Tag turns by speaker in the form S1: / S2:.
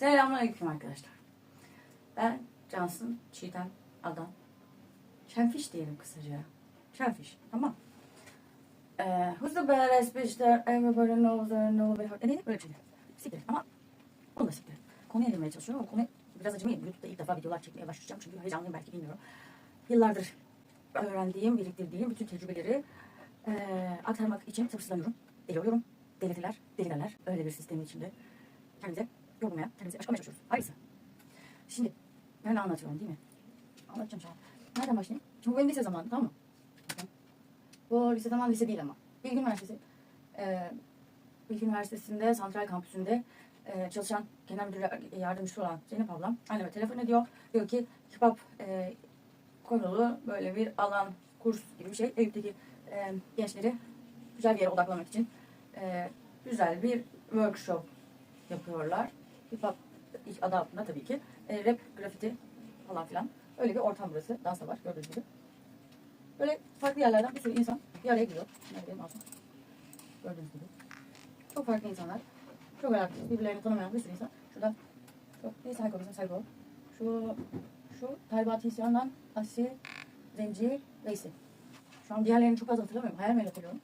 S1: Selamünaleyküm arkadaşlar. Ben Cansın Çiğdem Adan. Şenfiş diyelim kısaca. Şenfiş. Tamam. Who's the baddest bitch that everybody knows that nobody heard. E neydi? Böyle bir şey. Siktir. Ama onu da siktir. Konuya girmeye çalışıyorum ama konu biraz acımayayım. YouTube'da ilk defa videolar çekmeye başlayacağım. Çünkü heyecanlıyım belki bilmiyorum. Yıllardır öğrendiğim, biriktirdiğim bütün tecrübeleri eee, aktarmak için sabırsızlanıyorum. Deli oluyorum. Delirtiler, delilerler. Öyle bir sistemin içinde. Kendimize yorulmaya, kendimize açıklamaya çalışıyoruz. Hayırlısı. Şimdi ben anlatıyorum değil mi? Anlatacağım şu an. Nereden başlayayım? Şimdi bu benim lise zamanı tamam mı? Bu lise zaman lise değil ama. Bilgi Üniversitesi. Eee Bilgi Üniversitesi'nde, Santral Kampüsü'nde eee, çalışan genel müdür yardımcısı olan Zeynep ablam anneme telefon ediyor. Diyor ki hop eee konulu böyle bir alan, kurs gibi bir şey. Eyüp'teki eee, gençleri güzel bir yere odaklamak için eee, güzel bir workshop yapıyorlar. Hip hop ilk adı altında tabii ki. Eee, rap, grafiti falan filan. Öyle bir ortam burası. Dans da var gördüğünüz gibi. Böyle farklı yerlerden bir sürü insan bir araya geliyor. Bunlar benim altım. Gördüğünüz gibi. Çok farklı insanlar. Çok alakasız. Birbirlerini tanımayan bir sürü insan. Şurada çok ne Sayko bizim Sayko. Şu şu Taybat İsyan'dan Asi, Zenci, Veysi. Şu an diğerlerini çok az hatırlamıyorum. Hayal meyil hatırlıyorum.